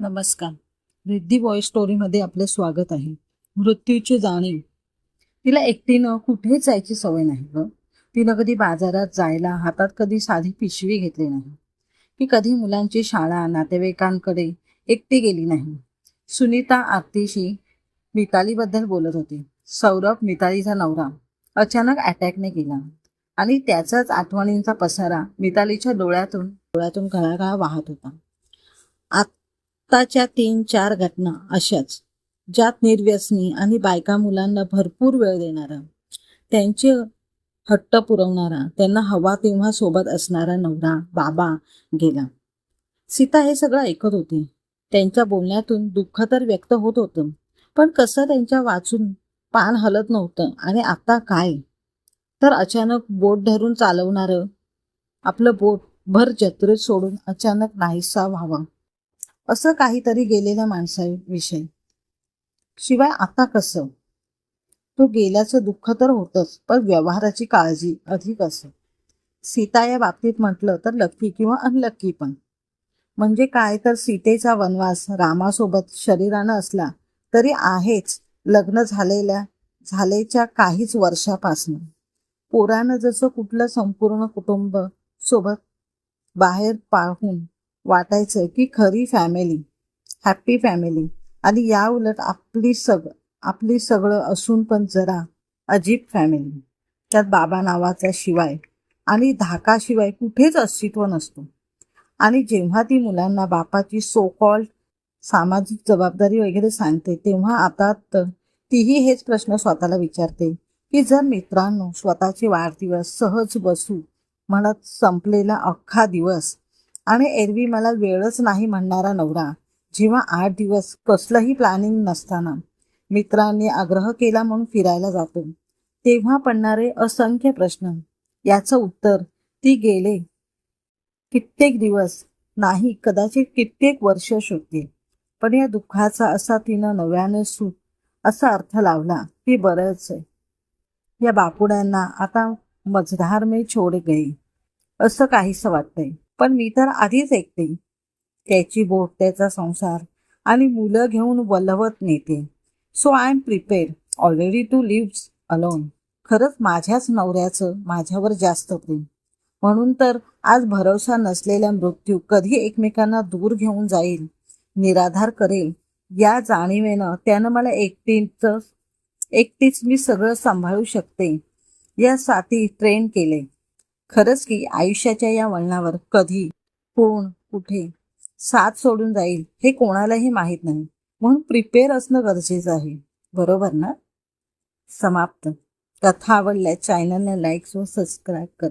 नमस्कार. रिद्धी वॉइस स्टोरीमध्ये आपले स्वागत आहे. मृत्यूची जाणीव. तिला एकटीनं कुठेच जायची सवय नाही ग. तिनं कधी बाजारात जायला हातात कधी साधी पिशवी घेतली नाही. ती कधी मुलांची शाळा नातेवाईकांकडे एकटी गेली नाही. सुनीता आरतीशी मितालीबद्दल बोलत होती. सौरभ मितालीचा नवरा. अचानक अटॅकने गेला. आणि त्याचाच आठवणींचा पसारा मितालीच्या डोळ्यातून डोळ्यातून घळाघळा वाहत होता. आत्ताच्या तीन चार घटना अशाच ज्यात निर्व्यसनी आणि बायका मुलांना भरपूर वेळ देणारा त्यांचे हट्ट पुरवणारा त्यांना हवा तेव्हा सोबत असणारा नवरा बाबा गेला. सीता हे सगळं ऐकत होती. त्यांच्या बोलण्यातून दुःख तर व्यक्त होत होतं पण कसं त्यांच्या वाचून पान हलत नव्हतं आणि आता काय? तर अचानक बोट धरून चालवणारं आपलं बोट भर जत्रेत सोडून अचानक नाहीसा व्हावा. असं काहीतरी गेलेल्या माणसाविषयी. शिवाय आता कसं? तो गेल्याचं दुःख तर होतंच पण व्यवहाराची काळजी अधिक असं. सीता या बाबतीत म्हटलं तर लक्की किंवा अनलक्की पण. म्हणजे काय तर सीतेचा वनवास रामासोबत शरीरानं असला तरी आहेच लग्न झालेल्या झालेच्या काहीच वर्षापासनं. पोरानं जसं कुठलं संपूर्ण कुटुंब सोबत बाहेर पाहून वाटायचं की खरी फॅमिली हॅप्पी फॅमिली आणि या उलट आपली सग आपली सगळं असून पण जरा अजीब फॅमिली त्यात बाबा नावाचा शिवाय आणि धाकाशिवाय कुठेच अस्तित्व नसतो. आणि जेव्हा ती मुलांना बापाची सो कॉल्ड सामाजिक जबाबदारी वगैरे सांगते तेव्हा आता तर तीही हेच प्रश्न स्वतःला विचारते की जर मित्रांनो स्वतःचे वाढदिवस सहज बसू म्हणत संपलेला अख्खा दिवस आणि एरवी मला वेळच नाही म्हणणारा नवरा. जेव्हा आठ दिवस कसलंही प्लॅनिंग नसताना मित्रांनी आग्रह केला म्हणून फिरायला जातो. तेव्हा पडणारे असंख्य प्रश्न. याचं उत्तर ती गेले. कित्येक दिवस. नाही कदाचित कित्येक वर्ष शोधते पण या दुःखाचा असा तिनं नव्याने सुख असा अर्थ लावला की बरंच आहे. या बापुड्यांना आता मझधार मे छोड गई. असं काहीसं वाटतंय. पण मी तर आधीच ऐकते त्याची बोट त्याचा संसार आणि मुलं घेऊन वलवत नेते. So I am prepare already to live alone खरंच माझ्याच नवऱ्याचं माझ्यावर जास्त प्रेम. म्हणून तर आज भरोसा नसलेला मृत्यू कधी एकमेकांना दूर घेऊन जाईल निराधार करेल या जाणीवेनं त्यानं मला एकटीच एकटीच मी सगळं सांभाळू शकते यासाठी ट्रेन केले. खरंच की आयुष्याच्या या वळणावर कधी कोण कुठे साथ सोडून जाईल हे कोणालाही माहीत नाही. म्हणून प्रिपेअर असणं गरजेचं आहे. बरोबर ना? समाप्त. कथा आवडल्या चॅनलला लाईक्स व सबस्क्राईब कर.